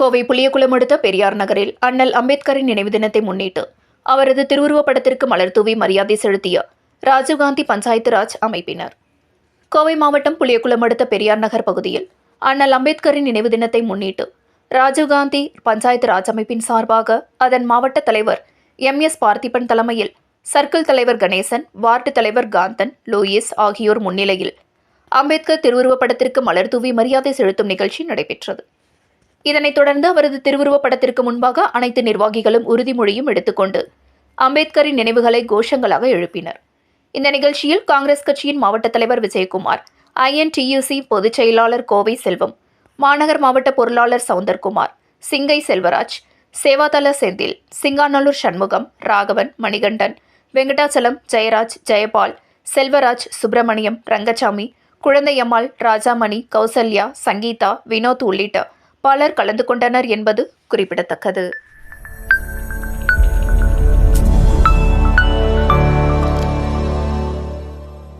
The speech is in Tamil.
கோவை புளியகுளம் அடுத்த பெரியார் நகரில் அண்ணல் அம்பேத்கரின் நினைவு தினத்தை முன்னிட்டு அவரது திருவுருவப் படத்திற்கு மலர் தூவி மரியாதை செலுத்திய ராஜீவ்காந்தி பஞ்சாயத்து ராஜ் அமைப்பினர். கோவை மாவட்டம் புளியகுளம் அடுத்த பெரியார் நகர் பகுதியில் அண்ணல் அம்பேத்கரின் நினைவு தினத்தை முன்னிட்டு ராஜீவ்காந்தி பஞ்சாயத்து ராஜ் அமைப்பின் சார்பாக அதன் மாவட்ட தலைவர் எம் எஸ் பார்த்திபன் தலைமையில் சர்க்கிள் தலைவர் கணேசன் வார்டு தலைவர் காந்தன் லூயிஸ் ஆகியோர் முன்னிலையில் அம்பேத்கர் திருவுருவப் படத்திற்கு மலர் தூவி மரியாதை செலுத்தும் நிகழ்ச்சி நடைபெற்றது. இதனைத் தொடர்ந்து அவரது திருவுருவப் படத்திற்கு முன்பாக அனைத்து நிர்வாகிகளும் உறுதிமொழியும் எடுத்துக்கொண்டு அம்பேத்கரின் நினைவுகளை கோஷங்களாக எழுப்பினர். இந்த நிகழ்ச்சியில் காங்கிரஸ் கட்சியின் மாவட்ட தலைவர் விஜயகுமார் ஐஎன்டியூசி பொதுச் செயலாளர் கோவை செல்வம் மாநகர் மாவட்ட பொருளாளர் சவுந்தர்குமார் சிங்கை செல்வராஜ் சேவாதல செந்தில் சிங்காநல்லூர் சண்முகம் ராகவன் மணிகண்டன் வெங்கடாச்சலம் ஜெயராஜ் ஜெயபால் செல்வராஜ் சுப்பிரமணியம் ரங்கசாமி குழந்தையம்மாள் ராஜாமணி கௌசல்யா சங்கீதா வினோத் உள்ளிட்ட பலர் கலந்து கொண்டனர் என்பது குறிப்பிடத்தக்கது.